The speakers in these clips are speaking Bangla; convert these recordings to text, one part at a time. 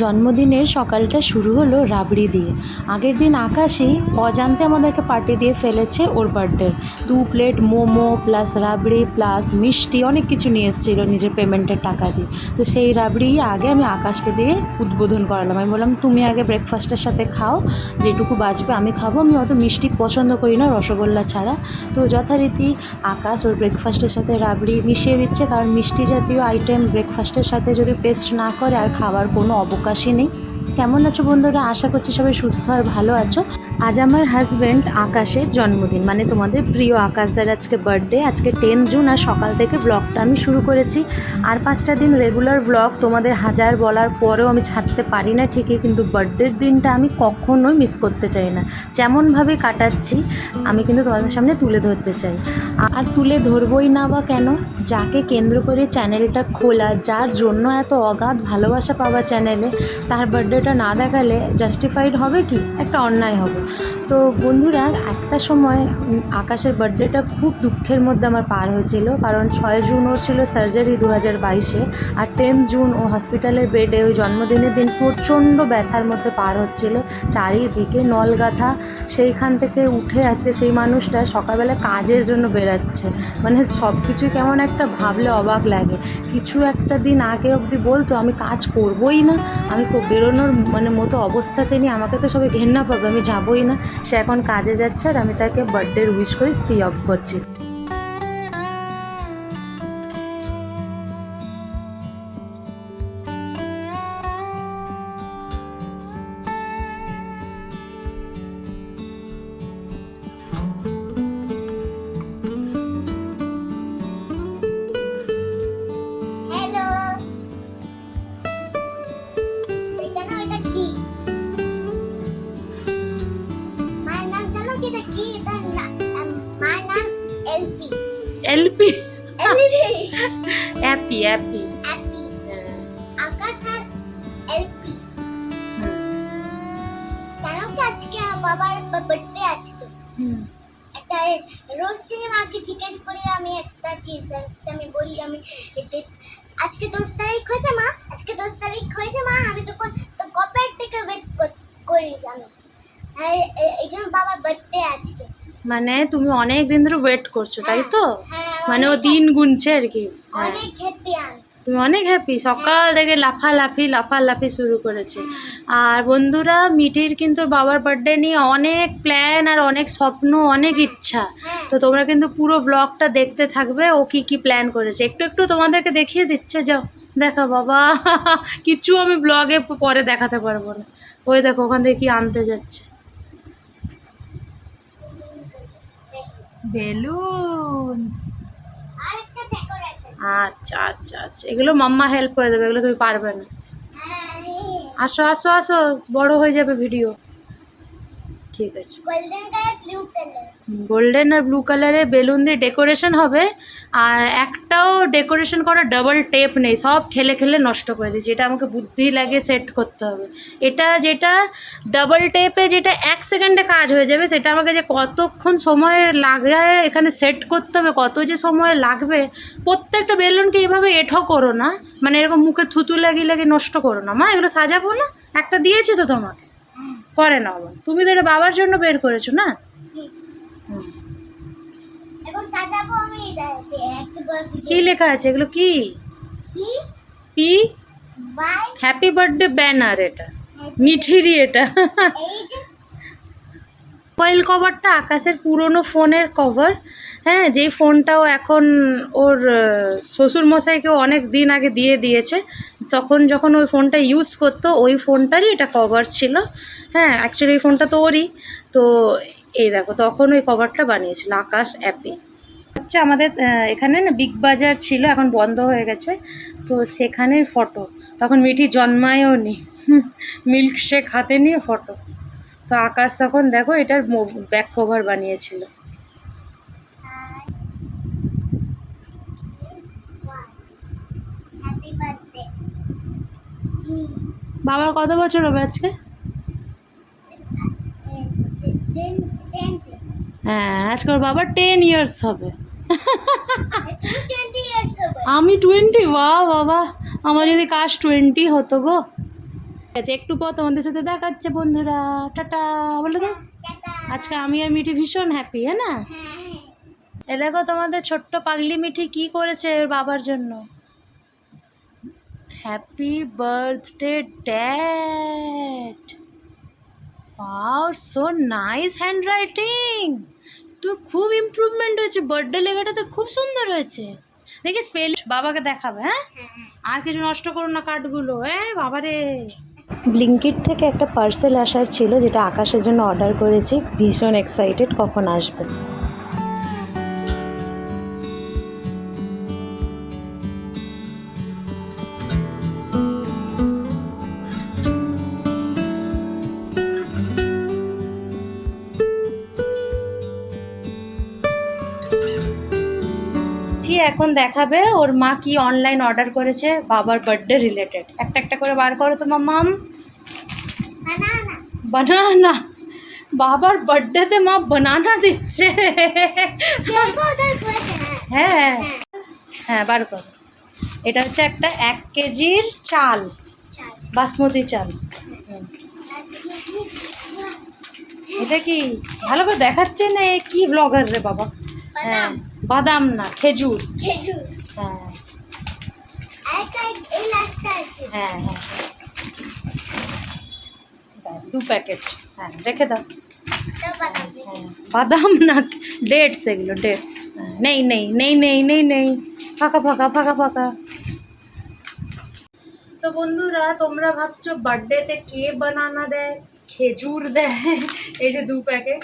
জন্মদিনের সকালটা শুরু হলো রাবড়ি দিয়ে। আগের দিন আকাশই অজান্তে আমাদেরকে পার্টি দিয়ে ফেলেছে ওর বার্থডে দু plate momo plus rabri plus মিষ্টি, অনেক কিছু নিয়ে এসেছিল নিজের পেমেন্টের টাকা দিয়ে। তো সেই রাবড়ি আগে আমি আকাশকে দিয়ে উদ্বোধন করালাম। আমি বললাম, তুমি আগে ব্রেকফাস্টের সাথে খাও, যেটুকু বাঁচবে আমি খাব। আমি অত মিষ্টি পছন্দ করি না, রসগোল্লা ছাড়া। তো যথারীতি আকাশ ওর ব্রেকফাস্টের সাথে রাবড়ি মিশিয়ে দিচ্ছে। কারণ মিষ্টি জাতীয় আইটেম ব্রেকফাস্টের সাথে যদি পেস্ট না করে, আর খাওয়ার কোনো অবকাশই নেই। কেমন আছো বন্ধুরা? আশা করছি সবাই সুস্থ আর ভালো আছো। আজ আমার হাজব্যান্ড আকাশের জন্মদিন মানে তোমাদের প্রিয় আকাশদার আজকে বার্থডে আজকে টেন জুন আর সকাল থেকে ব্লগটা আমি শুরু করেছি। আর পাঁচটা দিন রেগুলার ব্লগ তোমাদের হাজার বলার পরেও আমি ছাড়তে পারি না ঠিকই, কিন্তু বার্থডের দিনটা আমি কখনোই মিস করতে চাই না। যেমনভাবে কাটাচ্ছি, আমি কিন্তু তোমাদের সামনে তুলে ধরতে চাই। আর তুলে ধরবই না বা কেন? যাকে কেন্দ্র করে চ্যানেলটা খোলা, যার জন্য এত অগাধ ভালোবাসা পাওয়া চ্যানেলে তার বার্থডেটা না দেখালে জাস্টিফাইড হবে কি? একটা অন্যায় হবে। তো বন্ধুরা, একটা সময় আকাশের বার্থডেটা খুব দুঃখের মধ্যে আমার পার হয়েছিল। কারণ ছয় জুন ওর ছিল সার্জারি দু হাজার বাইশে আর টেন জুন ও হসপিটালের বেডে ওই জন্মদিনের দিন প্রচণ্ড ব্যথার মধ্যে পার হচ্ছিল। চারিদিকে নলগাথা, সেইখান থেকে উঠে আজকে সেই মানুষটা সকালবেলা কাজের জন্য বেরাচ্ছে। মানে সব কিছুই কেমন একটা ভাবলে অবাক লাগে। কিছু একটা দিন আগে অবধি বলতো, আমি কাজ করবই না, আমি বেরোনোর মানে মতো অবস্থাতে নিয়ে আমাকে তো সবাই ঘেন্না পাবে আমি যাবোই না। সে এখন কাজে যাচ্ছে আর আমি তাকে বার্থডে উইশ করে সি অফ করছি। অ্যাপি আকাশ আর এলপি জানো কি আজকে আমার বাবার বার্থডে আজকে একটা রোজ থেকে মাকে জিজ্ঞেস করি আমি একটা চিজ আমি বলি আমি এতে- আজকে দশ তারিখ হয়েছে মা আজকে দশ তারিখ হয়েছে মা আমি তো কবে থেকে ওয়েট করিস আমি এ- এই জন্য বাবার বার্থডে আজকে। মানে তুমি অনেক দিন ধরে ওয়েট করছ তাই তো? হ্যাঁ, মানে ও দিন গুনছে আর কি। অনেক তুমি অনেক হ্যাপি সকাল থেকে লাফালাফি লাফালাফি শুরু করেছে। আর বন্ধুরা মিঠির কিন্তু বাবার বার্থডে নিয়ে অনেক প্ল্যান আর অনেক স্বপ্ন অনেক ইচ্ছা। হ্যাঁ। তো তোমরা কিন্তু পুরো ব্লগটা দেখতে থাকবে ও কি কি প্ল্যান করেছে। একটু একটু তোমাদেরকে দেখিয়ে দিচ্ছে যাও। দেখো বাবা কিচ্ছু আমি ব্লগে পরে দেখাতে পারব না। ওই দেখো ওখান থেকে কি আনতে যাচ্ছে। বেলুন আরেকটা ডেকোরেশন আচ্ছা আচ্ছা আচ্ছা। এগুলো মাম্মা হেল্প করে দেবে এগুলো তুমি পারবে না। হ্যাঁ আসো আসো আসো বড় হয়ে যাবে ভিডিও ঠিক আছে। Golden colour blue colour golden আর ব্লু কালারের বেলুন দিয়ে ডেকোরেশন হবে আর একটাও ডেকোরেশন করার ডাবল টেপ নেই সব খেলে খেলে নষ্ট করে দিয়েছে। এটা আমাকে বুদ্ধি লাগে সেট করতে হবে। এটা যেটা ডাবল টেপে যেটা এক সেকেন্ডে কাজ হয়ে যাবে সেটা আমাকে যে কতক্ষণ সময় লাগায় এখানে সেট করতে হবে কত যে সময় লাগবে প্রত্যেকটা বেলুনকে এইভাবে এঠো করো না। মানে এরকম মুখে থুতু লাগিয়ে লাগিয়ে নষ্ট করো না। মা এগুলো সাজাবো না? একটা দিয়েছি তো তোমাকে। করে না বাবা তুমি তো এটা বাবার জন্য বের করেছ না? কি লেখা আছে? এগুলো কি? পি? হ্যাপি বার্থডে ব্যানার এটা। মিঠিরি এটা। মোবাইল কভারটা আকাশের পুরনো ফোনের কভার হ্যাঁ যেই ফোনটাও এখন ওর শ্বশুরমশাইকেও অনেক দিন আগে দিয়ে দিয়েছে। তখন যখন ওই ফোনটা ইউজ করতো, ওই ফোনটারই এটা কভার ছিল। হ্যাঁ অ্যাকচুয়ালি ওই ফোনটা তো ওরই। তো এই দেখো, তখন ওই কভারটা বানিয়েছিল আকাশ অ্যাপে হচ্ছে আমাদের এখানে না বিগ বাজার ছিল, এখন বন্ধ হয়ে গেছে। তো সেখানে ফটো তখন মিঠি জন্মায়ও নি। মিল্ক শেক হাতে নিয়ে ফটো তো আকাশ তখন দেখো, এটার ব্যাক কভার বানিয়েছিল হ্যাপি বার্থডে বাবার কত বছর হবে আজকে? হ্যাঁ আজকে ওর বাবার টেন ইয়ার্স হবে। আমি টোয়েন্টি বা বাবা আমার যদি কাজ টোয়েন্টি হতো গো। ঠিক আছে একটু পর তোমাদের সাথে দেখাচ্ছে বন্ধুরা। টাটা বলে তো। আজকে আমি আর মিঠি ভীষণ হ্যাপি হ্যাঁ না? হ্যাঁ হ্যাঁ। এ দেখো তোমাদের ছোট্ট পাগলি মিঠি কি করেছে ওর বাবার জন্য। Happy birthday dad wow so nice handwriting তো খুব ইমপ্রুভমেন্ট হয়েছে বার্থডে লেখাটা তো খুব সুন্দর হয়েছে। দেখি স্পেল বাবাকে দেখাবে হ্যাঁ? আর কিছু নষ্ট করো না কার্ডগুলো হ্যাঁ বাবারে। ব্লিঙ্কিট থেকে একটা পার্সেল আসার ছিল, যেটা আকাশের জন্য অর্ডার করেছি। ভীষণ এক্সাইটেড কখন আসবে। এখন দেখাবে ওর মা কি অনলাইন অর্ডার করেছে বাবার বার্থডে রিলেটেড একটা একটা করে বার করো তো মাম্মাম বানানা বাবার বার্থডেতে মা বানানা দিচ্ছে। হয়েছে হ্যাঁ। হ্যাঁ। হ্যাঁ। বার করো। এটা হচ্ছে একটা এক কেজির চাল। বাসমতি চাল। এটা কি? ভালো করে দেখাচ্ছে না কি ব্লগার রে বাবা? হ্যাঁ। বাদাম না খেজুর। খেজুর। হ্যাঁ। হ্যাঁ হ্যাঁ। দু প্যাকেট। হ্যাঁ রেখে দাও। হ্যাঁ, বাদাম না ডেটস এগুলো ডেটস। নেই নেই নেই নেই নেই নেই। ফাঁকা ফাঁকা ফাঁকা ফাঁকা। তো বন্ধুরা তোমরা ভাবছ বার্থডেতে কে বানানা দেয় খেজুর দেয়? এই যে দু প্যাকেট।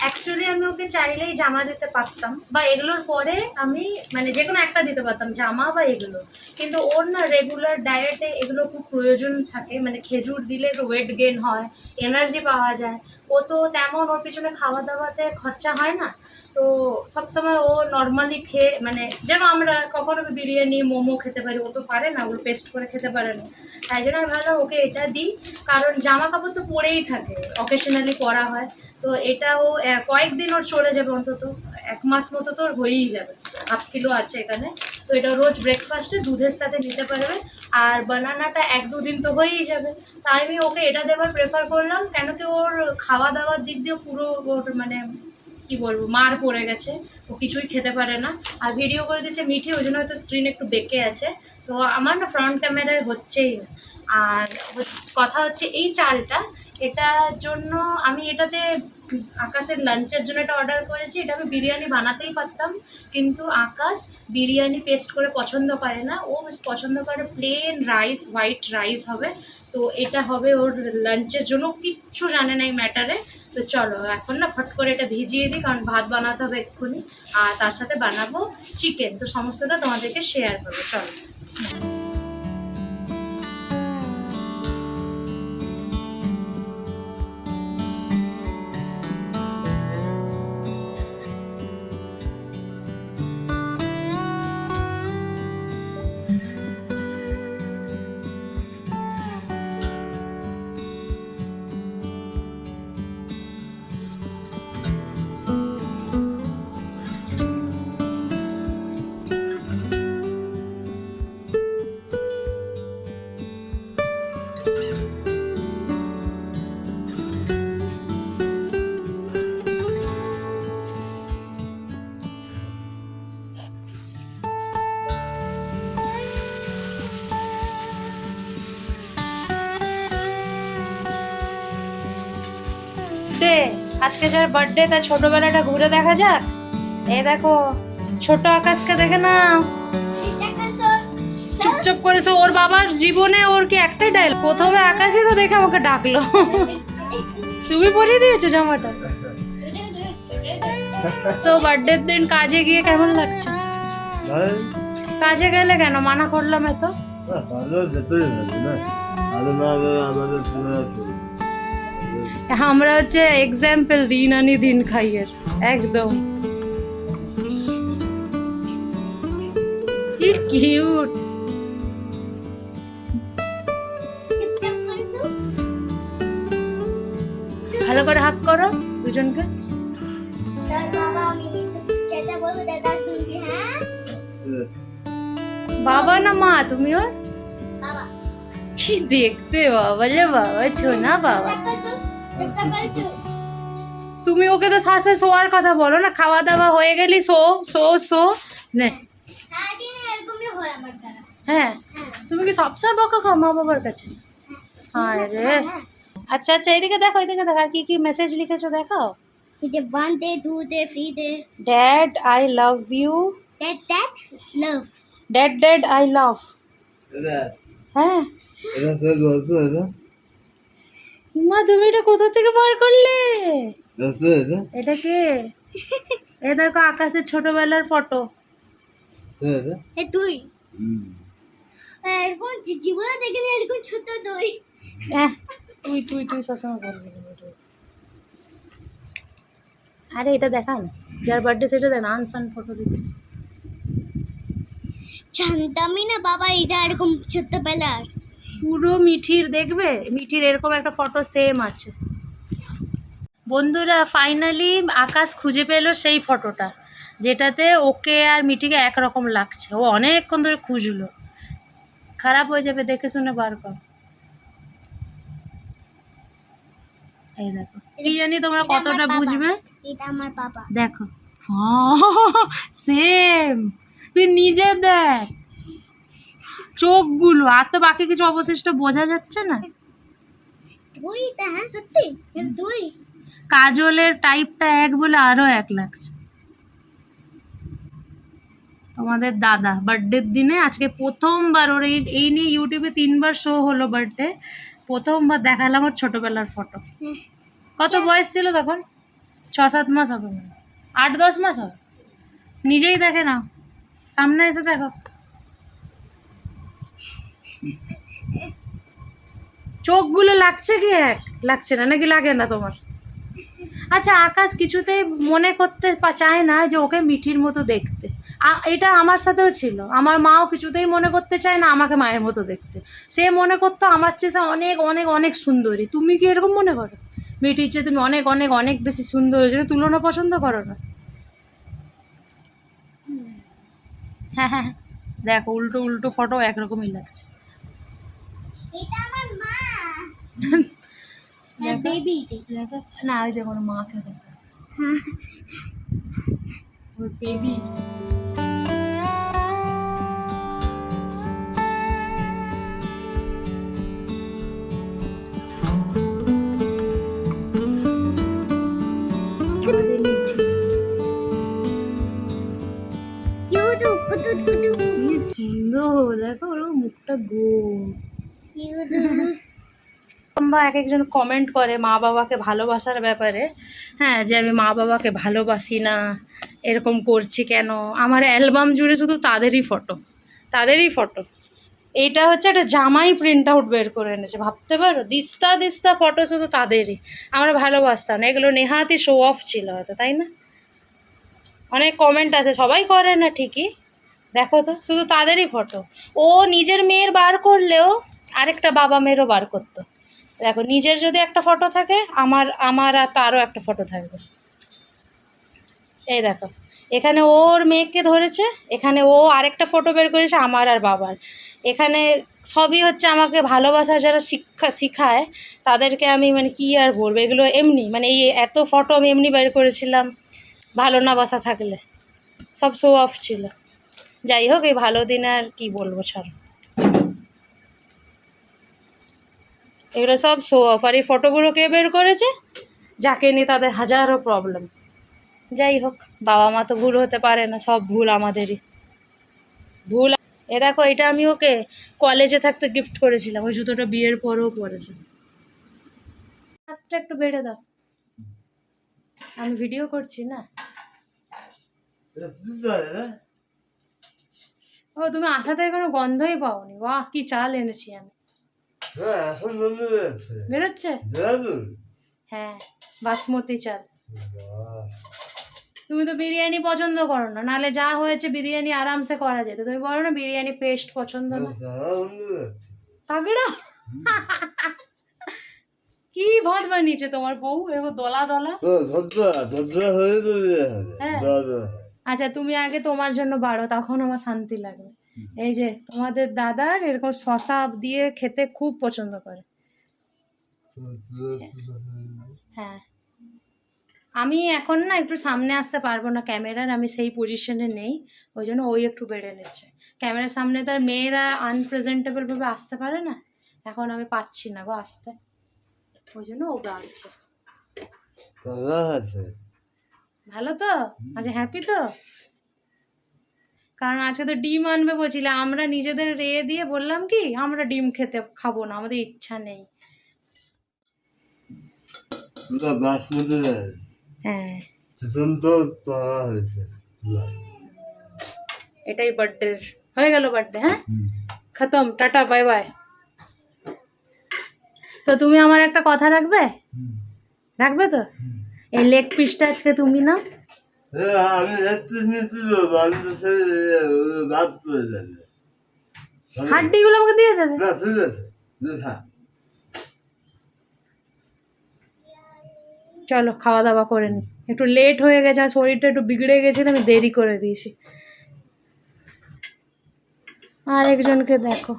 অ্যাকচুয়ালি আমি ওকে চাইলেই জামা দিতে পারতাম। বা এগুলোর পরে আমি মানে যে কোনো একটা দিতে পারতাম, জামা বা এগুলো। কিন্তু ওর না রেগুলার ডায়েটে এগুলো খুব প্রয়োজন থাকে। মানে খেজুর দিলে ওয়েট গেন হয় এনার্জি পাওয়া যায়। ও তো তেমন ওর পিছনে খাওয়া দাওয়াতে খরচা হয় না। তো সবসময় ও নর্মালি খেয়ে মানে যেন আমরা কখনো বিরিয়ানি, মোমো খেতে পারি, ও তো পারে না। ওগুলো পেস্ট করে খেতে পারে না। তাই জন্য আমি ভাবলাম, ওকে এটা দিই। কারণ জামা কাপড় তো পরেই থাকে। অকেশনালি পরা হয়। তো এটা ও কয়েকদিন ওর চলে যাবে অন্তত। এক মাস মতো তো হয়েই যাবে। হাফ কিলো আছে এখানে। তো এটা রোজ ব্রেকফাস্টে দুধের সাথে নিতে পারবে। আর বানানাটা এক দুদিন তো হয়েই যাবে। তাই আমি ওকে এটা দেওয়ার প্রেফার করলাম। কেন কি ওর খাওয়া দাওয়ার দিক দিয়ে পুরো ওর মানে কি বলব, মার পড়ে গেছে। ও কিছুই খেতে পারে না। আর ভিডিও করে দিচ্ছে মিঠি, ওই জন্য হয়তো স্ক্রিন একটু বেঁকে আছে। তো আমার না ফ্রন্ট ক্যামেরায় হচ্ছেই না। আর কথা হচ্ছে এই চালটা এটার জন্য আমি এটাতে আকাশের লাঞ্চের জন্য এটা অর্ডার করেছি। এটা আমি বিরিয়ানি বানাতেই পারতাম, কিন্তু আকাশ বিরিয়ানি পেস্ট করে পছন্দ করে না। ও পছন্দ করে প্লেন রাইস হোয়াইট রাইস হবে। তো এটা হবে ওর লাঞ্চের জন্য। কিচ্ছু জানে না এই ম্যাটারে তো চলো, এখন না ফট করে এটা ভিজিয়ে দিই, কারণ ভাত বানাতে হবে এক্ষুনি। আর তার সাথে বানাবো চিকেন তো সমস্তটা তোমাদেরকে শেয়ার করব। চলো। দে আজকে যার বার্থডে তার ছোটবেলাটা ঘুরে দেখা যাক। এই দেখো ছোট আকাশকে দেখে না চুপচাপ করেছে, ওর বাবার জীবনে ওর কি একটাই ডাইল প্রথমে আকাশই তো দেখে আমাকে ডাকলো। তুমি পরিয়ে দিয়েছ জামাটা? তো বার্থডের দিন কাজে গিয়ে কেমন লাগছে? কাজে গেলে কেন? মানা করলাম এত। আমাদের আমরা হচ্ছে এক্সাম্পল দিন আনি দিন খাইয়ের একদম। কি কিউট ভালো করে হাত করো দুজনকে। বাবা হ্যাঁ বাবা না মা তুমি ওর বাবা। কি দেখতে বাবা রে বাবা ছোনা বাবা। টাকা টাকা তুমি ওকে তো শ্বাসে শোয়ার কথা বলো না খাওয়া দাওয়া হয়ে গেলি শো শো শো নে। সারাদিন এরকমই হয় আমার দ্বারা হ্যাঁ হ্যাঁ তুমি কি সবসময় বকা খাও মা বাবার কাছে? হায় রে আচ্ছা আচ্ছা এদিকে দেখো এদিকে দেখো আর কি কি মেসেজ লিখেছো দেখাও? এই যে one the two the three the dad I love you that that love dad dad I love এটা হ্যাঁ। এটা তো বলছো এটা মা তুমি এটা কোথা থেকে বার করলে? এটা এটা কে? এ দেখো আকাশের ছোটবেলার ফটো। এ তুই? এরকম জী- জীবনে দেখিনি এরকম ছোট দই তুই তুই তুই সবসময় বলবি আরে এটা দেখান। যার বার্থডে সেটা দেন আনসান ফটো দিচ্ছিস। জানতামই না বাবা এটা এরকম ছোট্টবেলার পুরো মিঠির দেখবে? মিঠির এরকম একটা ফটো সেম আছে। বন্ধুরা ফাইনালি আকাশ খুঁজে পেল সেই ফটোটা যেটাতে ওকে আর মিঠিকে একরকম লাগছে। ও অনেকক্ষণ ধরে খুঁজলো। খারাপ হয়ে যাবে দেখে শুনে বার কর। এই দেখো। কি জানি তোমরা কতটা বুঝবে? এটা আমার বাবা। দেখো। সেম তুই নিজে দেখ। চোখগুলো আর তো বাকি কিছু অবশিষ্ট বোঝা যাচ্ছে না। হ্যাঁ সত্যি তুই কাজলের টাইপটা এক বলে আরও এক লাগছে। তোমাদের দাদা বার্থডের দিনে আজকে প্রথমবার ওর এই এই নিয়ে ইউটিউবে তিনবার শো হলো বার্থডে প্রথমবার দেখালাম ওর ছোটবেলার ফটো হ্যাঁ। কত বয়স ছিল তখন? ছ সাত মাস হবে আট দশ মাস হবে? নিজেই দেখে নাও। সামনে এসে দেখো। চোখগুলো লাগছে কি? এক লাগছে না, নাকি লাগে না তোমার? আচ্ছা আকাশ কিছুতেই মনে করতে চায় না যে ওকে মিঠির মতো দেখতে। এটা আমার সাথেও ছিল। আমার মাও কিছুতেই মনে করতে চায় না আমাকে মায়ের মতো দেখতে। সে মনে করতো আমার চেয়ে অনেক অনেক অনেক সুন্দরী। তুমি কি এরকম মনে করো? মিঠির চেয়ে তুমি অনেক অনেক অনেক বেশি সুন্দর। হয়েছে তুলনা পছন্দ করো না? হ্যাঁ হ্যাঁ দেখো, উল্টো উল্টো ফটো একরকমই লাগছে। না ওই যে কোনো মাকে ওর বেবি সুন্দর দেখো ওর মুখটা গোল বা এক একজন কমেন্ট করে মা বাবাকে ভালোবাসার ব্যাপারে হ্যাঁ যে আমি মা বাবাকে ভালোবাসি না, এরকম করছি কেন? আমার অ্যালবাম জুড়ে শুধু তাদেরই ফটো তাদেরই ফটো এইটা হচ্ছে একটা জামাই প্রিন্ট আউট বের করে এনেছে, ভাবতে পারো? দিস্তা দিস্তা ফটো শুধু তাদেরই। আমরা ভালোবাসতাম না, এগুলো নেহাতি শো অফ ছিল হয়তো, তাই না? অনেক কমেন্ট আছে, সবাই করে না ঠিকই। দেখো তো, শুধু তাদেরই ফটো ও নিজের মেয়ের বার করলেও আরেকটা বাবা মেয়েরও বার করতো। দেখো, নিজের যদি একটা ফটো থাকে, আমার আমার আর তারও একটা ফটো থাকবে। এই দেখো, এখানে ওর মেয়েকে ধরেছে, এখানে ও আরেকটা ফটো বের করেছে আমার আর বাবার। এখানে সবই হচ্ছে আমাকে ভালোবাসা যারা শিক্ষা, শিখায়, তাদেরকে আমি মানে কি আর বলব? এগুলো এমনি মানে এই এত ফটো আমি এমনি বের করেছিলাম, ভালো না বাসা থাকলে। সব শো অফ ছিল। যাই হোক, এই ভালো দিন আর কি বলব ছাড়ো। এগুলো সব শো অফ আর এই ফটোগুলো কে বের করেছে? যাকে নিয়ে তাদের হাজারো প্রবলেম যাই হোক, বাবা মা তো ভুল হতে পারে না, সব ভুল আমাদেরই। ভুল এ দেখো, এটা আমি ওকে কলেজে থাকতে গিফট করেছিলাম, ওই জুতোটা বিয়ের পরেও পরেছে। হাতটা একটু বেড়ে দাও। আমি ভিডিও করছি না? ও, তুমি আসাতে কোনো গন্ধই পাওনি। বাহ, কি চাল এনেছি আমি। এখন বন্ধু বেরোচ্ছে? হ্যাঁ বাসমতি চাল। তুমি তো বিরিয়ানি পছন্দ করো না নালে যা হয়েছে বিরিয়ানি আরামসে করা যেত। তুমি বলো না বিরিয়ানি পেস্ট পছন্দ না। তাগড়া কি ভাত বানিয়েছে তোমার বউ এরকম দলা দলা। হয়ে হ্যাঁ। আচ্ছা তুমি আগে তোমার জন্য বাড়ো তখন আমার শান্তি লাগবে। এই যে তোমাদের দাদার এরকম শশা দিয়ে খেতে খুব পছন্দ করে। হ্যাঁ। আমি এখন না একটু সামনে আসতে পারব না ক্যামেরার আমি সেই পজিশনে নেই ওই জন্য ওই একটু বেড়ে নিচ্ছে। ক্যামেরার সামনে তার মেয়েরা আনপ্রেজেন্টেবলভাবে আসতে পারে না এখন আমি পাচ্ছি না গো আসতে। ওই জন্য ও আসছে ভালো তো? আচ্ছা হ্যাপি তো? কারণ আজকে তো ডিম আনবে বলছিলে আমরা নিজেদের রেয়ে দিয়ে বললাম কি আমরা ডিম খেতে খাব না আমাদের ইচ্ছা নেই। হ্যাঁ। এটাই বার্থডে হয়ে গেল বার্থডে হ্যাঁ? খতম টাটা বাই বাই তো তুমি আমার একটা কথা রাখবে? রাখবে তো? এই লেগ পিসটা আজকে তুমি না আমি একটু নিচ্ছি তো আমি তো করে যাবে। হাড্ডিগুলো আমাকে দিয়ে দেবে? না ঠিক আছে। চলো খাওয়া দাওয়া করে নি। একটু লেট হয়ে গেছে আর শরীরটা একটু বিগড়ে গেছিল আমি দেরি করে দিয়েছি। আর একজনকে দেখো।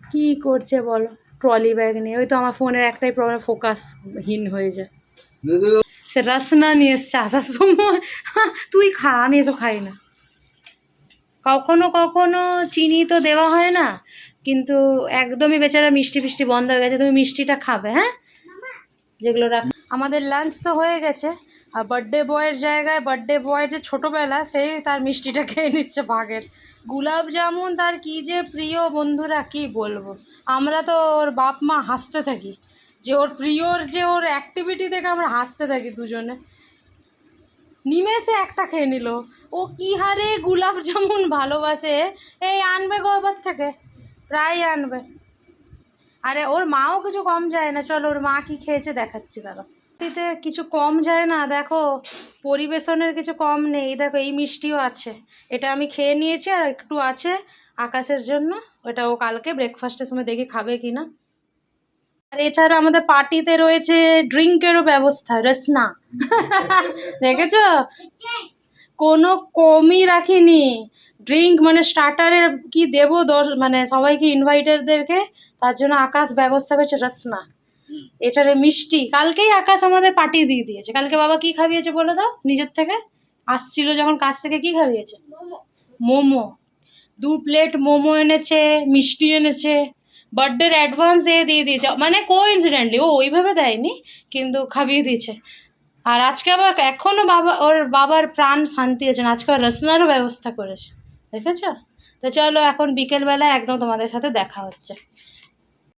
কি করছে বলো? ট্রলি ব্যাগ নিয়ে। ওই তো আমার ফোনের একটাই প্রবলেম ফোকাসহীন হয়ে যায়। সে রসনা নিয়ে এসছে আসার সময় হ্যাঁ, তুই খা আমি এসব খাই না। কখনো কখনো চিনি তো দেওয়া হয় না কিন্তু একদমই বেচারা মিষ্টি ফিষ্টি বন্ধ হয়ে গেছে তুমি মিষ্টিটা খাবে হ্যাঁ? যেগুলো রাখ আমাদের লাঞ্চ তো হয়ে গেছে আর বার্থডে বয়ের জায়গায় বার্থডে বয়ের যে ছোটোবেলা সেই তার মিষ্টিটা খেয়ে নিচ্ছে ভাগের গুলাব জামুন তার কি যে প্রিয় বন্ধুরা কি বলব? আমরা তো ওর বাপ মা হাসতে থাকি। যে ওর প্রিয়র যে ওর অ্যাক্টিভিটি দেখে আমরা হাসতে থাকি দুজনে। নিমেষে একটা খেয়ে নিল। ও কি হারে গুলাব জামুন ভালোবাসে। এই আনবে গো এবার থেকে। প্রায় আনবে। আরে ওর মাও কিছু কম যায় না। চলো ওর মা কি খেয়েছে দেখাচ্ছি দাদা। এতে কিছু কম যায় না। দেখো, পরিবেশনের কিছু কম নেই। দেখো, এই মিষ্টিও আছে। এটা আমি খেয়ে নিয়েছি আর একটু আছে আকাশের জন্য। ওটা ও কালকে ব্রেকফাস্টের সময় দেখি খাবে কি না আর এছাড়া আমাদের পার্টিতে রয়েছে ড্রিঙ্কেরও ব্যবস্থা রসনা। দেখেছ? কোনো কমই রাখিনি। ড্রিঙ্ক মানে স্টার্টারের কি দেবো দশ মানে সবাইকে ইনভাইটারদেরকে তার জন্য আকাশ ব্যবস্থা করেছে রসনা। এছাড়া মিষ্টি কালকেই আকাশ আমাদের পার্টি দিয়ে দিয়েছে। কালকে বাবা কি খাইয়েছে বলে দাও নিজের থেকে? আসছিল যখন কাছ থেকে কি খাইয়েছে? মোমো। মোমো। দু প্লেট মোমো এনেছে মিষ্টি এনেছে। বার্থডের অ্যাডভান্স দিয়ে দিয়ে দিয়েছে। মানে কো ইনসিডেন্টলি ও ওইভাবে দেয়নি, কিন্তু খাবিয়ে দিয়েছে। আর আজকে আবার এখনও বাবা, ওর বাবার প্রাণ শান্তি আছে না, আজকে রসনারও ব্যবস্থা করেছে। দেখেছ? তো চলো এখন বিকেলবেলা একদম তোমাদের সাথে দেখা হচ্ছে।